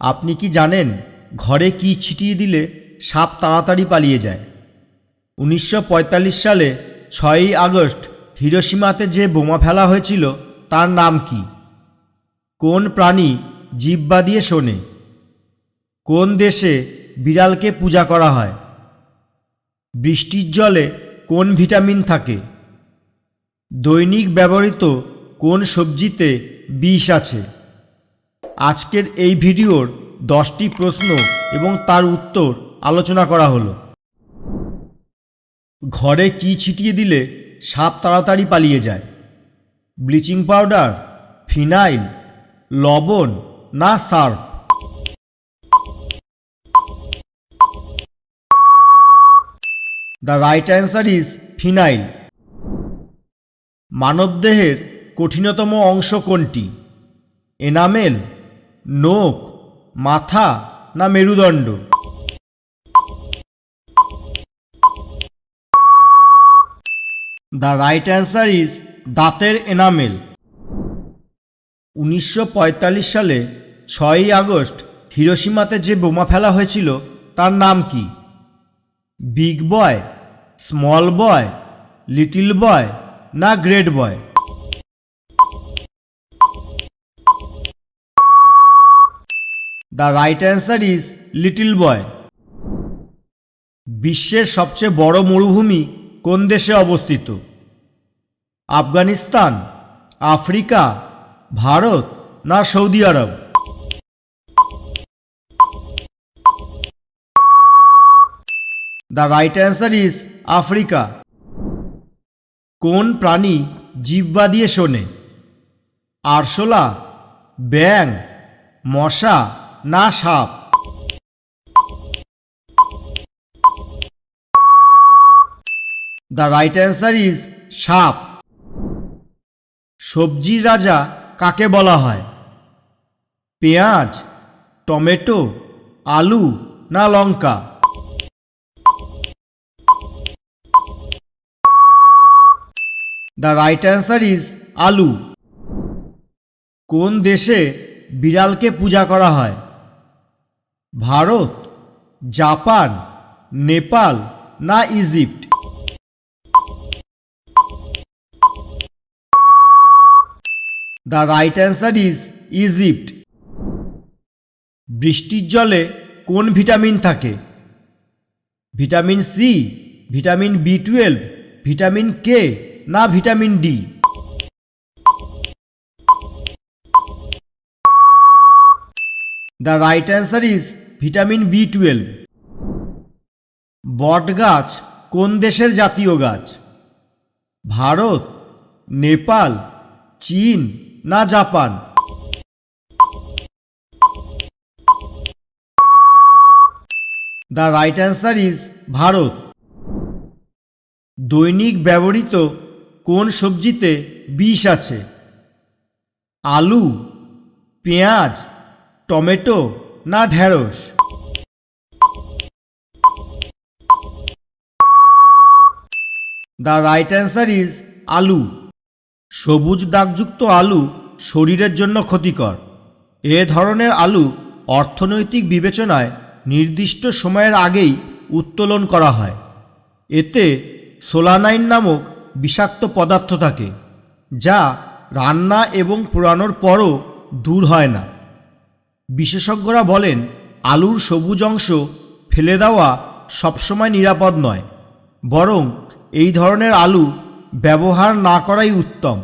আপনি কি জানেন ঘরে কি ছিটিয়ে দিলে সাপ তাড়াতাড়ি পালিয়ে যায়? উনিশশো পঁয়তাল্লিশ সালে ছয়ই আগস্ট হিরোসীমাতে যে বোমা ফেলা হয়েছিল, তার নাম কি? কোন প্রাণী জিব্বা দিয়ে শোনে? কোন দেশে বিড়ালকে পূজা করা হয়? বৃষ্টির জলে কোন ভিটামিন থাকে? দৈনিক ব্যবহৃত কোন সবজিতে বিষ আছে? আজকের এই ভিডিওর দশটি প্রশ্ন এবং তার উত্তর আলোচনা করা হলো। ঘরে কি ছিটিয়ে দিলে সাপ তাড়াতাড়ি পালিয়ে যায়? ব্লিচিং পাউডার, ফিনাইল, লবণ না Surf? The right answer is phenyl. মানবদেহের কঠিনতম অংশ কোনটি? এনামেল নোক মাথা না মেরুদণ্ড? দ্য রাইট অ্যান্সার ইজ দাঁতের এনামেল। উনিশশো পঁয়তাল্লিশ সালে ছয়ই আগস্ট হিরোসীমাতে যে বোমা ফেলা হয়েছিল, তার নাম কি? Big boy small boy little boy না great boy the right answer is little boy বিশ্বের সবচেয়ে বড় মরুভূমি কোন দেশে অবস্থিত? আফগানিস্তান, আফ্রিকা, ভারত না Saudi Arab? The right answer is Africa. কোন প্রাণী জিহ্বা দিয়ে শোনে? আরশোলা ব্যাং মশা না সাপ। দ্য রাইট অ্যান্সার ইজ সাপ। সবজির রাজা কাকে বলা হয়? পেঁয়াজ, টমেটো, আলু না লঙ্কা? দ্য রাইট অ্যান্সার ইজ আলু। কোন দেশে বিড়ালকে পূজা করা হয়? ভারত, জাপান, নেপাল না Egypt? The right answer is Egypt বৃষ্টির জলে কোন ভিটামিন থাকে? Vitamin C vitamin B twelve vitamin K না vitamin D the right answer is vitamin B twelve. বট গাছ কোন দেশের জাতীয় গাছ? ভারত, নেপাল, চীন না Japan? The right answer is Bharat. দৈনিক ব্যবহৃত কোন সবজিতে বিষ আছে? আলু, পেঁয়াজ, টমেটো না ঢ্যাঁড়স দ্য রাইট অ্যান্সার ইজ আলু। সবুজ দাগযুক্ত আলু শরীরের জন্য ক্ষতিকর। এ ধরনের আলু অর্থনৈতিক বিবেচনায় নির্দিষ্ট সময়ের আগেই উত্তোলন করা হয়। এতে সোলানাইন নামক বিষাক্ত পদার্থ থাকে, যা রান্না এবং পোড়ানোর পরও দূর হয় না। বিশেষজ্ঞরা বলেন, আলুর সবুজ অংশ ফেলে দেওয়া সবসময় নিরাপদ নয়, বরং এই ধরনের আলু ব্যবহার না করাই উত্তম।